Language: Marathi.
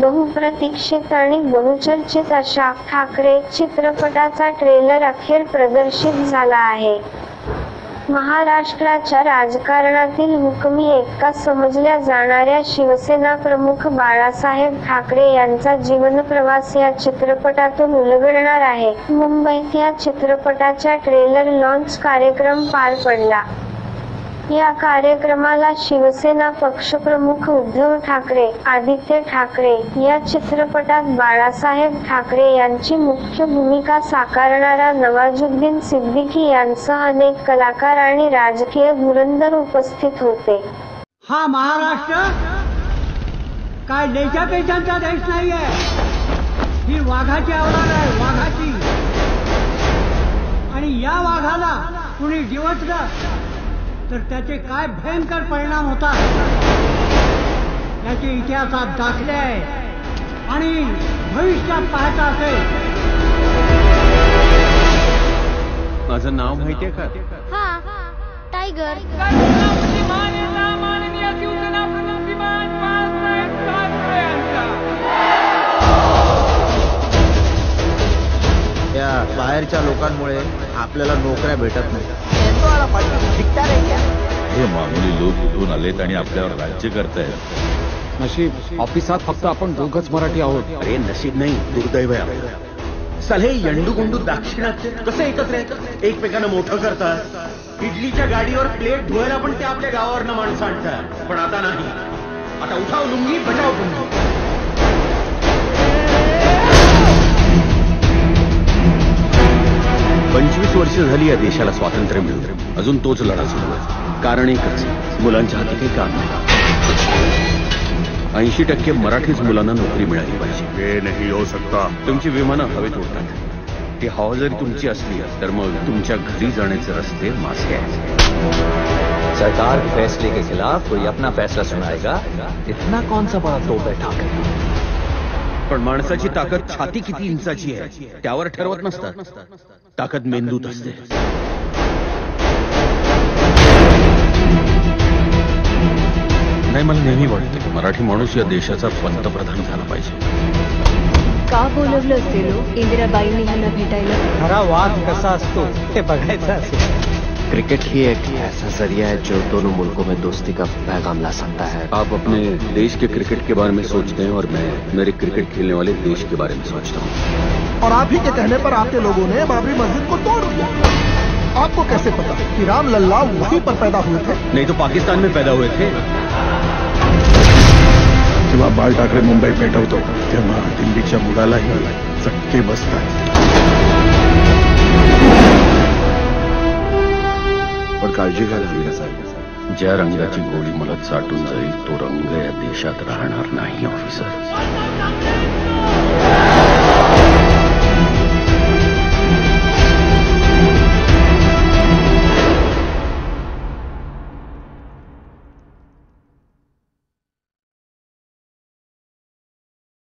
बहुप्रतीक्षित आणि बहुचर्चित अशा ठाकरे चित्रपटाचा ट्रेलर अखेर प्रदर्शित झाला आहे. महाराष्ट्राच्या राजकारणातील हुकमी एक्का समजल्या जाणाऱ्या शिवसेना प्रमुख बाळासाहेब ठाकरे यांचा जीवनप्रवास या चित्रपटातून उलगडणार आहे. मुंबईत या चित्रपटाच्या ट्रेलर लॉन्च कार्यक्रम पार पडला. या कार्यक्रमाला शिवसेना पक्षप्रमुख उद्धव ठाकरे आदित्य ठाकरे या चित्रपटात बाळासाहेब ठाकरे यांची मुख्य भूमिका साकारणारा नवाजुद्दीन सिद्दीकी यांसह अनेक कलाकार आणि राजकीय धुरंदर उपस्थित होते. हा महाराष्ट्र काय देशा पेशांचा देश नाहीये. ही वाघाची आवड आहे वाघाची. आणि या वाघाला कुणी जिवंतलं तर त्याचे काय भयंकर परिणाम होतात? याचे इतिहासात दाखले आहे. आणि भविष्यात पाहता असेल. माझं नाव माहितीये का? हा. टायगर. या बाहेरच्या लोकांमुळे आपल्याला नोकऱ्या भेटत नाही मामुली लोक उठून आलेत आणि आपल्यावर राज्य करतायत. नशीब. ऑफिसात फक्त आपण दोघच मराठी आहोत. अरे नशीब नाही दुर्दैव आहे आपलं. साले यंडू गुंडू दाक्षिणात्य कसे एकत्र येतात एकमेकांना मोठं करतात. इडलीच्या गाडीवर प्लेट धुवायला पण ते आपल्या गावावरनं माणसं आणतात. पण आता नाही. आता उठाव लुंगी बजाव लुंगी पंचवीस वर्ष झाली या देशाला स्वातंत्र्य मिळून अजून तोच लढा सुरू आहे. कारण एकच मुलांच्या हाती काही काम नाही. ऐंशी टक्के मराठीच मुलांना नोकरी मिळाली पाहिजे. नाही हो सकता. तुमची विमानं हवेत उडतात ती हवा जरी तुमची असली तर मग तुमच्या घरी जाण्याचे रस्ते मासे आहेत. सरकार फैसले के खिलाफ कोई अपना फैसला सुनाएगा? इतना कौन सा बड़ा तोप है ठाकरे? पण माणसाची ताकद छाती किती इंचाची आहे त्यावर ठरवत नसतात. ताकद मेंदूत असते. नाही मला नेहमी वाटते की मराठी माणूस या देशाचा पंतप्रधान झाला पाहिजे. का बोलवलं ते लोक इंदिराबाईंनी ह्यांना भेटायला? खरा वाघ कसा असतो ते बघायचं असेल. क्रिकेट ही एक ऐसा ज़रिया है जो दोनों मुल्कों में दोस्ती का पैगाम ला सकता है। आप अपने देश के क्रिकेट के बारे में सोचते हैं और मैं मेरे क्रिकेट खेलने वाले देश के बारे में सोचता हूँ। और आप ही के कहने पर आपके लोगों ने बाबरी मस्जिद को तोड़ दिया। आपको कैसे पता कि राम लल्ला वहीं पर पैदा हुए थे? नहीं तो पाकिस्तान में पैदा हुए थे। जेव्हा बाळ ठाकरे मुंबई पेटवतो तेव्हा दिल्लीच्या मुलालाही चटके बसतात काळजी घ्यायला हवी ना ज्या रंगाची गोळी मला चाटून जाईल तो रंग या देशात राहणार नाही ऑफिसर.